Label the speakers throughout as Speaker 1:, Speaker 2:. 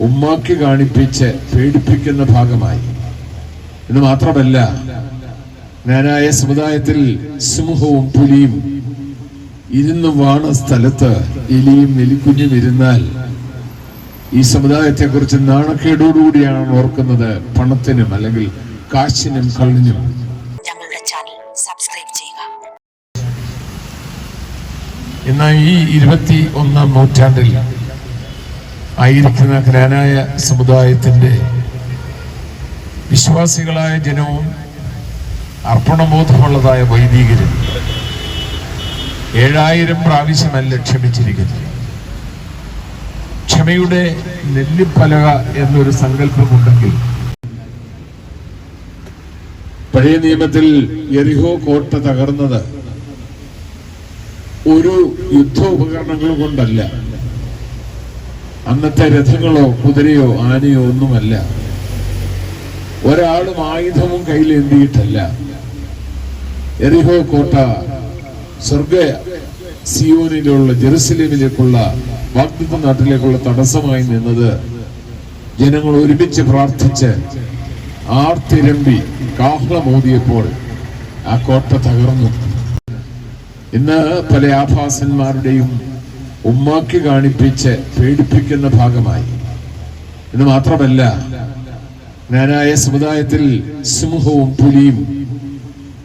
Speaker 1: ഉമ്മാക്കി കാണിപ്പിച്ച് പേടിപ്പിക്കുന്ന ഭാഗമായി. എന്ന് മാത്രമല്ല ഞാനായ സമുദായത്തിൽ സിംഹവും പുലിയും ഇരുന്ന് വാണ സ്ഥലത്ത് എലിയും എലിക്കുഞ്ഞും ഇരുന്നാൽ ഈ സമുദായത്തെ കുറിച്ച് നാണക്കേടോടുകൂടിയാണ് ഓർക്കുന്നത് പണത്തിനും അല്ലെങ്കിൽ കാശിനും കള്ളിനും.
Speaker 2: ഞങ്ങളുടെ ചാനൽ സബ്സ്ക്രൈബ് ചെയ്യുക.
Speaker 1: എന്നാൽ ഈ ഇരുപത്തി ഒന്നാം നൂറ്റാണ്ടിൽ ആയിരിക്കുന്ന ഘനാനായ സമുദായത്തിന്റെ വിശ്വാസികളായ ജനവും അർപ്പണബോധമുള്ളതായ വൈദികരും ഏഴായിരം പ്രാവശ്യമല്ല ക്ഷമിച്ചിരിക്കുന്നത്. ക്ഷമയുടെ നെല്ലിപ്പലക എന്നൊരു സങ്കല്പമുണ്ടെങ്കിൽ പഴയ നിയമത്തിൽ എറിഹോ കോട്ട തകർന്നത് ഒരു യുദ്ധോപകരണങ്ങൾ കൊണ്ടല്ല. അന്നത്തെ രഥങ്ങളോ കുതിരയോ ആനയോ ഒന്നുമല്ല. ഒരാളും ആയുധവും കയ്യിലെന്തിയിട്ടല്ല എറിഹോ കോട്ട സ്വർഗ സിയോനിലുള്ള ജെറുസലേമിലേക്കുള്ള വാഗ്ദത്ത നാട്ടിലേക്കുള്ള തടസ്സമായി നിന്നത് ജനങ്ങൾ ഒരുമിച്ച് പ്രാർത്ഥിച്ച് ആർത്തിരമ്പി കാഹളമോദിയപ്പോൾ ആ കോട്ട തകർന്നു. ഇന്ന് പല ആഭാസന്മാരുടെയും ഉമ്മാക്കി കാണിപ്പിച്ച് പേടിപ്പിക്കുന്ന ഭാഗമായി. എന്ന് മാത്രമല്ല ഞാനായ സമുദായത്തിൽ സിംഹവും പുലിയും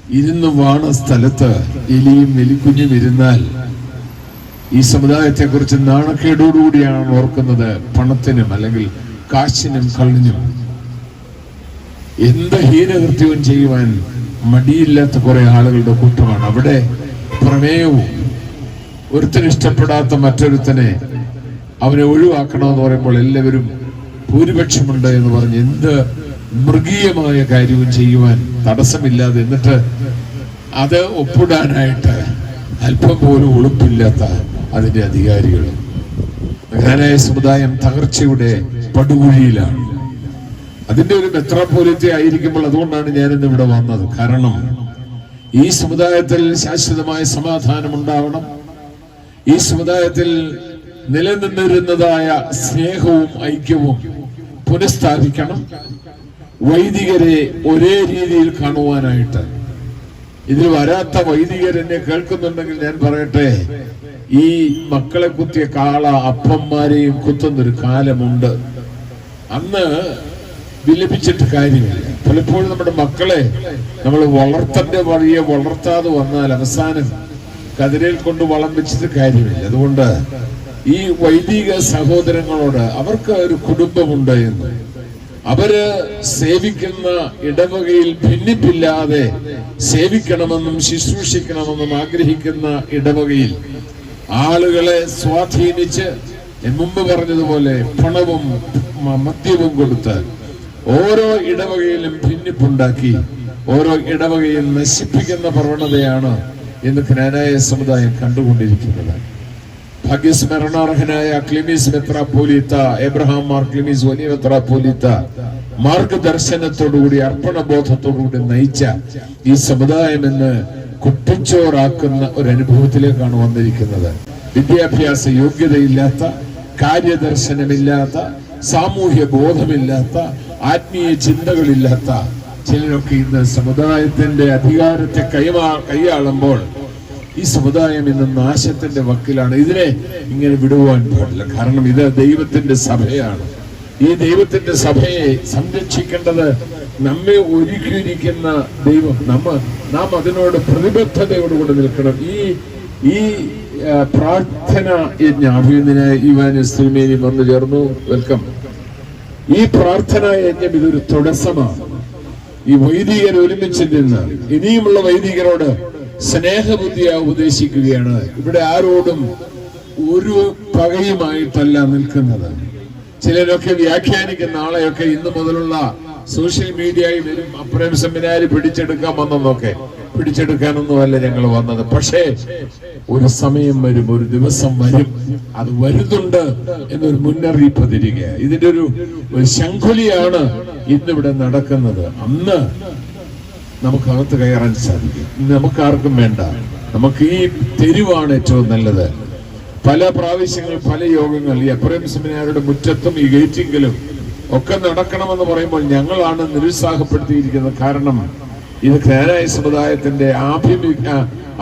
Speaker 1: ഇരുന്ന് വാണ സ്ഥലത്ത് എലിയും എലിക്കുഞ്ഞും ഇരുന്നാൽ ഈ സമുദായത്തെ കുറിച്ച് നാണക്കേടോടുകൂടിയാണ് ഓർക്കുന്നത് പണത്തിനും അല്ലെങ്കിൽ കാശിനും കള്ളിനും. എന്ത് ഹീനകൃത്യവും ചെയ്യുവാൻ മടിയില്ലാത്ത കുറെ ആളുകളുടെ കൂട്ടമാണ്. അവിടെ പ്രമേയവും ഒരുത്തന് ഇഷ്ടപ്പെടാത്ത മറ്റൊരുത്തനെ അവനെ ഒഴിവാക്കണമെന്ന് പറയുമ്പോൾ എല്ലാവരും ഭൂരിപക്ഷമുണ്ട് എന്ന് പറഞ്ഞ് എന്ത് മൃഗീയമായ കാര്യവും ചെയ്യുവാൻ തടസ്സമില്ലാതെ എന്നിട്ട് അത് ഒപ്പിടാനായിട്ട് അല്പം പോലും ഉളുപ്പില്ലാത്ത അതിന്റെ അധികാരികൾ. മഹാനായ സമുദായം തകർച്ചയുടെ പടുകുഴിയിലാണ്. അതിന്റെ ഒരു മെത്രാപോലിറ്റി ആയിരിക്കുമ്പോൾ അതുകൊണ്ടാണ് ഞാനിന്ന് ഇവിടെ വന്നത്. കാരണം ഈ സമുദായത്തിൽ ശാശ്വതമായ സമാധാനം ഉണ്ടാവണം ഈ സമുദായത്തിൽ നിലനിന്നിരുന്നതായ സ്നേഹവും ഐക്യവും പുനഃസ്ഥാപിക്കണം. വൈദികരെ ഒരേ രീതിയിൽ കാണുവാനായിട്ട്. ഇതിൽ വരാത്ത വൈദികർ എന്നെ കേൾക്കുന്നുണ്ടെങ്കിൽ ഞാൻ പറയട്ടെ ഈ മക്കളെ കുത്തിയ കാള അപ്പന്മാരെയും കുത്തുന്നൊരു കാലമുണ്ട്. അന്ന് വിലപിച്ചിട്ട് കാര്യമില്ല. പലപ്പോഴും നമ്മുടെ മക്കളെ നമ്മൾ വളർത്തന്റെ വഴിയെ വളർത്താതെ വന്നാൽ അവസാനം കതിരയിൽ കൊണ്ട് വളം വെച്ചിട്ട് കാര്യമില്ല. അതുകൊണ്ട് ഈ വൈദിക സഹോദരങ്ങളോട് അവർക്ക് ഒരു കുടുംബമുണ്ട് എന്ന്. അവർ സേവിക്കുന്ന ഇടവകയിൽ ഭിന്നിപ്പില്ലാതെ സേവിക്കണമെന്നും ശുശ്രൂഷിക്കണമെന്നും ആഗ്രഹിക്കുന്ന ഇടവകയിൽ ആളുകളെ സ്വാധീനിച്ച് മുമ്പ് പറഞ്ഞതുപോലെ പണവും മദ്യവും കൊടുത്ത് ഓരോ ഇടവകയിലും ഭിന്നിപ്പുണ്ടാക്കി ഓരോ ഇടവകയിൽ നശിപ്പിക്കുന്ന പ്രവണതയാണ് ഇന്ന് ഖനാനായ സമുദായം കണ്ടുകൊണ്ടിരിക്കുന്നത്. ഭാഗ്യസ്മരണാർഹനായ ക്ലിമീസ് പോലീത്ത എബ്രഹാം മാർ ക്ലിമീസ് വലിയ പോലീത്ത മാർഗദർശനത്തോടുകൂടി അർപ്പണബോധത്തോടുകൂടി നയിച്ച ഈ സമുദായം എന്ന് കുട്ടിച്ചോറാക്കുന്ന ഒരു അനുഭവത്തിലേക്കാണ് വന്നിരിക്കുന്നത്. വിദ്യാഭ്യാസ യോഗ്യതയില്ലാത്ത കാര്യദർശനമില്ലാത്ത സാമൂഹ്യ ബോധമില്ലാത്ത ആത്മീയ ചിന്തകളില്ലാത്ത ചിലരൊക്കെ ഇന്ന് സമുദായത്തിന്റെ അധികാരത്തെ കൈമാ കൈയാളുമ്പോൾ ഈ സമുദായം ഇന്ന് നാശത്തിന്റെ വക്കിലാണ്. ഇതിനെ ഇങ്ങനെ വിടുവാൻ പാടില്ല. കാരണം ഇത് ദൈവത്തിന്റെ സഭയാണ്. ഈ ദൈവത്തിന്റെ സഭയെ സംരക്ഷിക്കേണ്ടത് നമ്മെ ഒരുക്കിയിരിക്കുന്ന ദൈവം. നമ്മ നാം അതിനോട് പ്രതിബദ്ധതയോടുകൂടി നിൽക്കണം. ഈ ഈ പ്രാർത്ഥന യജ്ഞ അഭിനന്ദന യുവാന് ശ്രീമേനി വന്നു ചേർന്നു. വെൽക്കം. ഈ പ്രാർത്ഥന യജ്ഞം ഇതൊരു തുടക്കമാണ് ഈ വൈദികർ ഒരുമിച്ച് നിന്ന് ഇനിയുമുള്ള വൈദികരോട് സ്നേഹബുദ്ധിയായി ഉപദേശിക്കുകയാണ്. ഇവിടെ ആരോടും ഒരു പകയുമായിട്ടല്ല നിൽക്കുന്നത്. ചിലരൊക്കെ വ്യാഖ്യാനിക്കുന്ന ആളെയൊക്കെ ഇന്ന് മുതലുള്ള സോഷ്യൽ മീഡിയയിൽ വരും. അപ്രേം സെമിനാരി പിടിച്ചെടുക്കാൻ വന്നെന്നൊക്കെ. പിടിച്ചെടുക്കാനൊന്നുമല്ല ഞങ്ങൾ വന്നത്. പക്ഷേ ഒരു സമയം വരും ഒരു ദിവസം വരും അത് വരുന്നുണ്ട് എന്നൊരു മുന്നറിയിപ്പ് തരിക ഇതിന്റെ ഒരു ശംഖുലിയാണ് ഇന്നിവിടെ നടക്കുന്നത്. അന്ന് നമുക്ക് നമുക്കകത്ത് കയറാൻ സാധിക്കും. നമുക്ക് ആർക്കും വേണ്ട. നമുക്ക് ഈ തെരുവാണ് ഏറ്റവും നല്ലത്. പല പ്രാവശ്യങ്ങൾ പല യോഗങ്ങൾ ഈ അപ്രേം സെമിനാരുടെ മുറ്റത്തും ഈ ഗേറ്റിങ്കിലും ഒക്കെ നടക്കണമെന്ന് പറയുമ്പോൾ ഞങ്ങളാണ് നിരുത്സാഹപ്പെടുത്തിയിരിക്കുന്നത് കാരണം ഇത് ഖേരായ സമുദായത്തിന്റെ ആഭിമി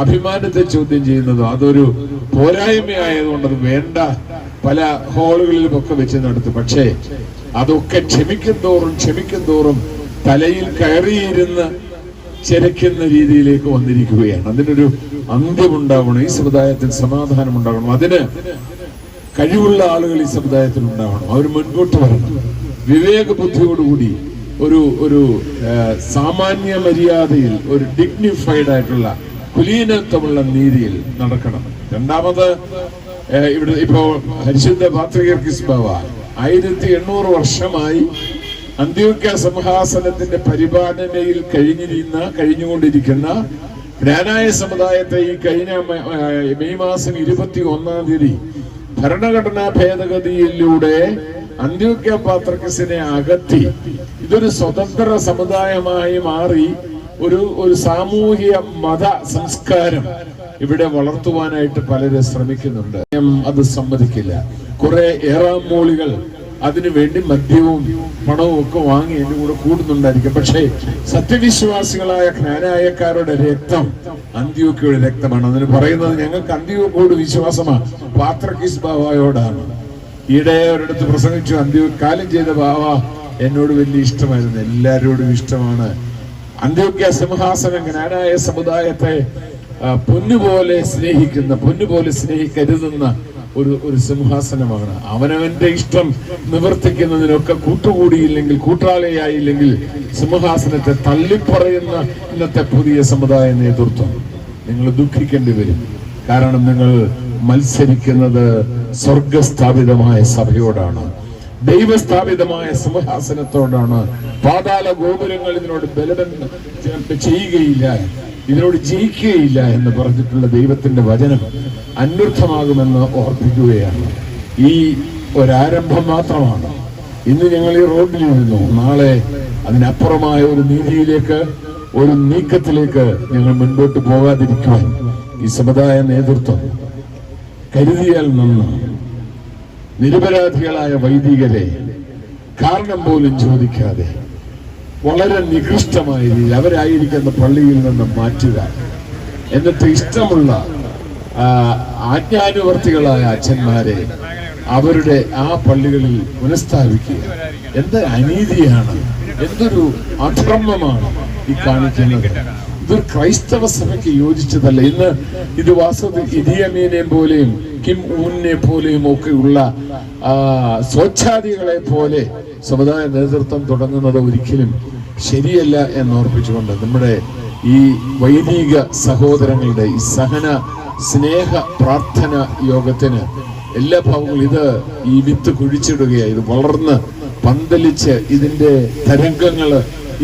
Speaker 1: അഭിമാനത്തെ ചോദ്യം ചെയ്യുന്നതും അതൊരു പോരായ്മയായതുകൊണ്ട് അത് വേണ്ട. പല ഹോളുകളിലും ഒക്കെ വെച്ച് നടത്തും പക്ഷേ അതൊക്കെ ക്ഷമിക്കും തോറും ക്ഷമിക്കും തോറും തലയിൽ കയറിയിരുന്ന് ചെരയ്ക്കുന്ന രീതിയിലേക്ക് വന്നിരിക്കുകയാണ്. അതിനൊരു അന്ത്യമുണ്ടാവണം ഈ സമുദായത്തിൽ സമാധാനം ഉണ്ടാകണം അതിന് കഴിവുള്ള ആളുകൾ ഈ സമുദായത്തിൽ ഉണ്ടാവണം അവർ മുൻപോട്ട് വരണം. വിവേക ബുദ്ധിയോടുകൂടി ഒരു ഒരു സാമാന്യ മര്യാദയിൽ ഒരു ഡിഗ്നിഫൈഡ് ആയിട്ടുള്ള കുലീനത്വമുള്ള നീതിയിൽ നടക്കണം. രണ്ടാമത് ഇവിടെ ഇപ്പോ ഹരിശുദ്ധ പാത്രികർക്കിസ് ബാവ ആയിരത്തി എണ്ണൂറ് വർഷമായി അന്ത്യോക്യ സിംഹാസനത്തിന്റെ പരിപാലനയിൽ കഴിഞ്ഞിരുന്ന കഴിഞ്ഞുകൊണ്ടിരിക്കുന്ന ജ്ഞാനായ സമുദായത്തെ ഈ കഴിഞ്ഞ മെയ് മാസം ഇരുപത്തി ഒന്നാം തീയതി ഭരണഘടനാ ഭേദഗതിയിലൂടെ അന്ത്യോക്യ പാത്രക്കസിനെ അകറ്റി ഇതൊരു സ്വതന്ത്ര സമുദായമായി മാറി ഒരു ഒരു സാമൂഹിക മത സംസ്കാരം ഇവിടെ വളർത്തുവാനായിട്ട് പലരും ശ്രമിക്കുന്നുണ്ട്. അത് സമ്മതിക്കില്ല. കുറെ ഏറാമൂളികൾ അതിനുവേണ്ടി മദ്യവും പണവും ഒക്കെ വാങ്ങി എന്റെ കൂടെ കൂടുന്നുണ്ടായിരിക്കും. പക്ഷേ സത്യവിശ്വാസികളായ ജ്ഞാനായക്കാരുടെ രക്തം അന്ത്യോക്കയുടെ രക്തമാണ്. അതിന് പറയുന്നത് ഞങ്ങൾക്ക് അന്ത്യോക്കോട് വിശ്വാസമാണ്. പാത്രക്കിസ് ബാവയോടാണ്. ഈയിടെ ഒരിടത്ത് പ്രസംഗിച്ചു അന്ത്യ കാലം ചെയ്ത ബാവ എന്നോട് വലിയ ഇഷ്ടമായിരുന്നു എല്ലാവരോടും ഇഷ്ടമാണ്. അന്ത്യോക്യ സിംഹാസനം ജ്ഞാനായ സമുദായത്തെ പൊന്നുപോലെ സ്നേഹിക്കുന്ന പൊന്നുപോലെ സ്നേഹിക്കരുതുന്ന ഒരു ഒരു സിംഹാസനമാണ്. അവനവന്റെ ഇഷ്ടം നിവർത്തിക്കുന്നതിനൊക്കെ കൂട്ടുകൂടിയില്ലെങ്കിൽ കൂട്ടാളിയായില്ലെങ്കിൽ സിംഹാസനത്തെ തള്ളിപ്പറയുന്ന ഇന്നത്തെ പുതിയ സമുദായ നേതൃത്വം. നിങ്ങൾ ദുഃഖിക്കേണ്ടി വരും. കാരണം നിങ്ങൾ മത്സരിക്കുന്നത് സ്വർഗസ്ഥാപിതമായ സഭയോടാണ് ദൈവസ്ഥാപിതമായ സിംഹാസനത്തോടാണ്. പാതാള ഗോപുരങ്ങൾ ഇതിനോട് ബലം ചെയ്യുകയില്ല ഇതിനോട് ജയിക്കുകയില്ല എന്ന് പറഞ്ഞിട്ടുള്ള ദൈവത്തിന്റെ വചനം അന്വർത്ഥമാകുമെന്ന് ഓർപ്പിക്കുകയാണ്. ഈ ഒരാരംഭം മാത്രമാണ്. ഇന്ന് ഞങ്ങൾ ഈ റോഡിൽ നിന്നു. നാളെ അതിനപ്പുറമായ ഒരു നീതിയിലേക്ക് ഒരു നീക്കത്തിലേക്ക് ഞങ്ങൾ മുൻപോട്ട് പോകാതിരിക്കുവാൻ ഈ സമുദായ നേതൃത്വം കരുതിയാൽ നിന്ന് നിരപരാധികളായ വൈദികരെ കാരണം പോലും ചോദിക്കാതെ വളരെ നികൃഷ്ടമായ രീതിയിൽ അവരായിരിക്കുന്ന പള്ളിയിൽ നിന്ന് മാറ്റുക എന്നിട്ട് ഇഷ്ടമുള്ള ആജ്ഞാനുവർത്തികളായ അച്ഛന്മാരെ അവരുടെ ആ പള്ളികളിൽ പുനഃസ്ഥാപിക്കുക. എന്ത് അനീതിയാണ് എന്തൊരു അധർമ്മമാണ് ഈ കാണിക്കുന്നത്. ഇതൊരു ക്രൈസ്തവ സഭയ്ക്ക് യോജിച്ചതല്ല. ഇന്ന് ഇത് വാസ്തവത്തിൽ ഇടിയമീനെ പോലെയും കിം ഊനെ പോലെയും ഒക്കെ ഉള്ള സ്വച്ഛാദികളെ പോലെ സമുദായ നേതൃത്വം തുടങ്ങുന്നത് ഒരിക്കലും ശരിയല്ല എന്നോർപ്പിച്ചുകൊണ്ട് നമ്മുടെ ഈ വൈദിക സഹോദരങ്ങളുടെ ഈ സഹന സ്നേഹ പ്രാർത്ഥന യോഗത്തിന് എല്ലാ ഭാവങ്ങളും ഇത് ഈ വിത്ത് കുഴിച്ചിടുകയാണ് ഇത് വളർന്ന് പന്തലിച്ച് ഇതിന്റെ തരംഗങ്ങൾ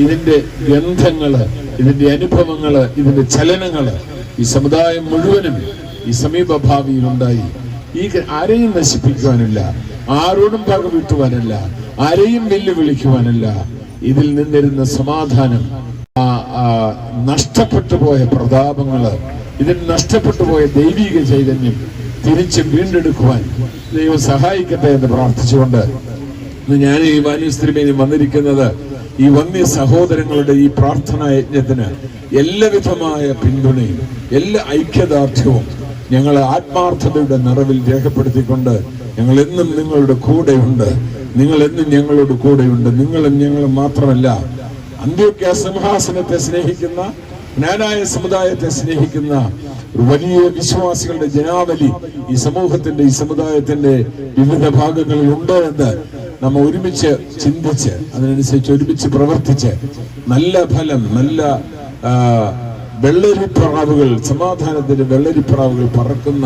Speaker 1: ഇതിന്റെ ഗന്ധങ്ങൾ ഇതിന്റെ അനുഭവങ്ങൾ ഇതിന്റെ ചലനങ്ങൾ ഈ സമുദായം മുഴുവനും ഈ സമീപ ഭാവിയിൽ ഉണ്ടായി ഈ ആരെയും നശിപ്പിക്കുവാനല്ല ആരോടും പക വീട്ടുവാനല്ല ആരെയും വെല്ലുവിളിക്കുവാനല്ല ഇതിൽ നിന്നിരുന്ന സമാധാനം നഷ്ടപ്പെട്ടു പോയ പ്രതാപങ്ങൾ ഇതിൽ നഷ്ടപ്പെട്ടു പോയ ദൈവിക ചൈതന്യം തിരിച്ച് വീണ്ടെടുക്കുവാൻ ദൈവം സഹായിക്കട്ടെ എന്ന് പ്രാർത്ഥിച്ചുകൊണ്ട് ഞാൻ ഈ വാന്യസ്ത്രീമേനി വന്നിരിക്കുന്നത് ഈ വന്യ സഹോദരങ്ങളുടെ ഈ പ്രാർത്ഥനാ യജ്ഞത്തിന് എല്ലാവിധമായ പിന്തുണയും എല്ലാ ഐക്യദാർഢ്യവും ഞങ്ങളെ ആത്മാർത്ഥതയുടെ നിറവിൽ രേഖപ്പെടുത്തിക്കൊണ്ട് ഞങ്ങൾ എന്നും നിങ്ങളുടെ കൂടെയുണ്ട്. നിങ്ങൾ എന്നും ഞങ്ങളോട് കൂടെയുണ്ട്. നിങ്ങളും ഞങ്ങളും മാത്രമല്ല അന്ത്യോക്യ സിംഹാസനത്തെ സ്നേഹിക്കുന്ന ജ്ഞാനായ സമുദായത്തെ സ്നേഹിക്കുന്ന വലിയ വിശ്വാസികളുടെ ജനാവലി ഈ സമൂഹത്തിന്റെ ഈ സമുദായത്തിന്റെ വിവിധ ഭാഗങ്ങളിൽ ഉണ്ട് എന്ന് നമ്മ ഒരുമിച്ച് ചിന്തിച്ച് അതിനനുസരിച്ച് ഒരുമിച്ച് പ്രവർത്തിച്ച് നല്ല ഫലം നല്ല വെള്ളരിപ്രാവുകൾ സമാധാനത്തിന്റെ വെള്ളരിപ്രാവുകൾ പറക്കുന്ന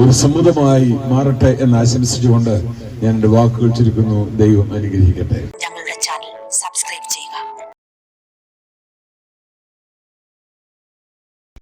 Speaker 1: ഒരു സമുദമായി മാറട്ടെ എന്ന് ആശംസിച്ചുകൊണ്ട് ഞാൻ എന്റെ വാക്കുകൾ ചുരുക്കുന്നു. ദൈവം അനുഗ്രഹിക്കട്ടെ.